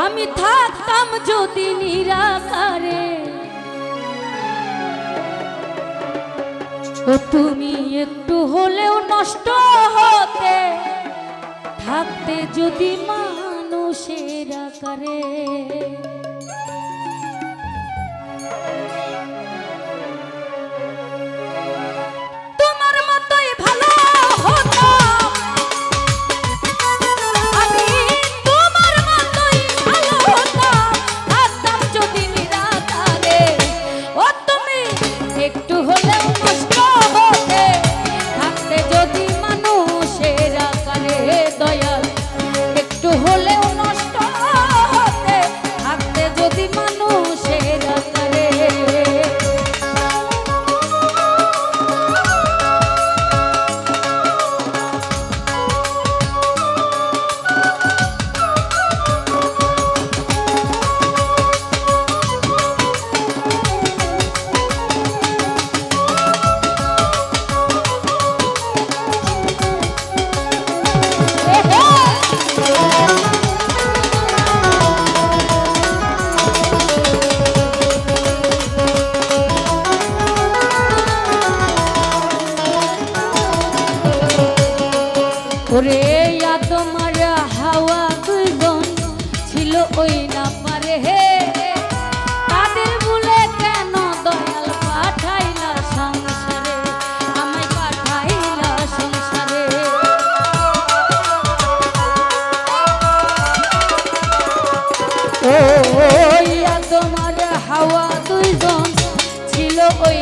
আমি থাকতাম যদি নিরাকারে। ও তুমি একটু হলেও নষ্ট হতে থাকতে যদি মানুষের আকারে। ছিল ওই না পারে হে তাদের বলে কেন দয়াল পাঠাইলা সংসারে? আমায় পাঠাইলা সংসারে। ও তোমার হাওয়া দুইজন ছিল ওই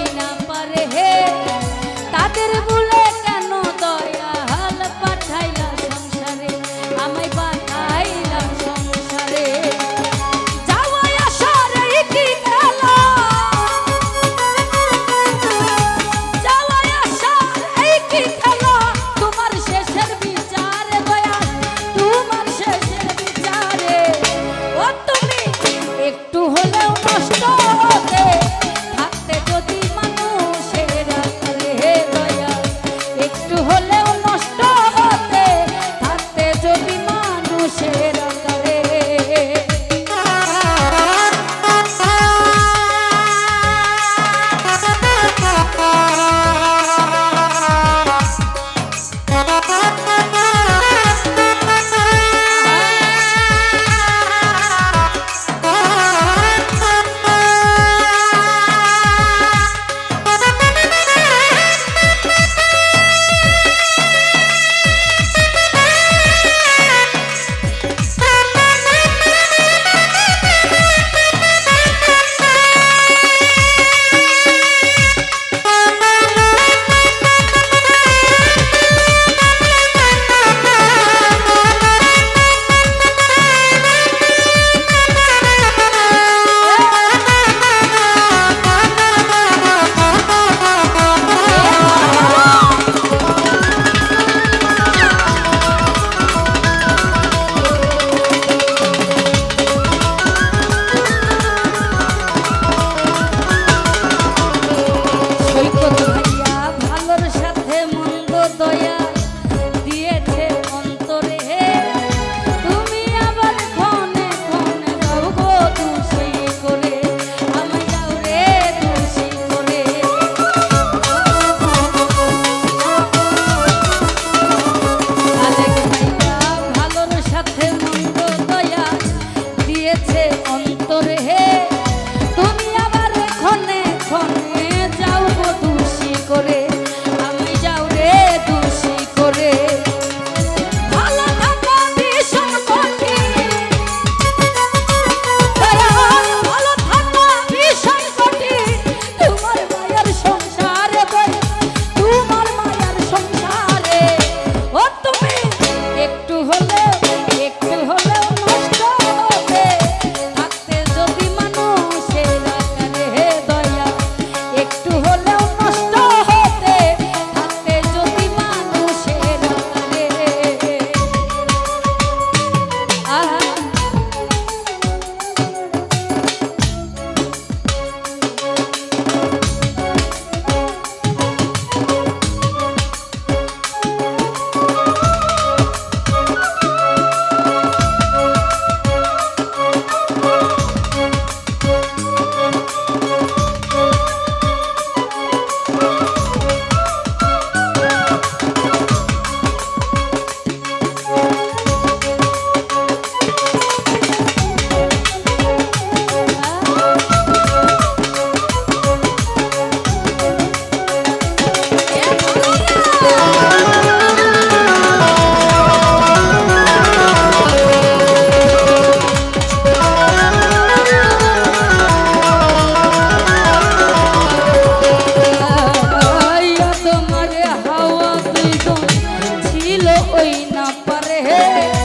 না পারে হে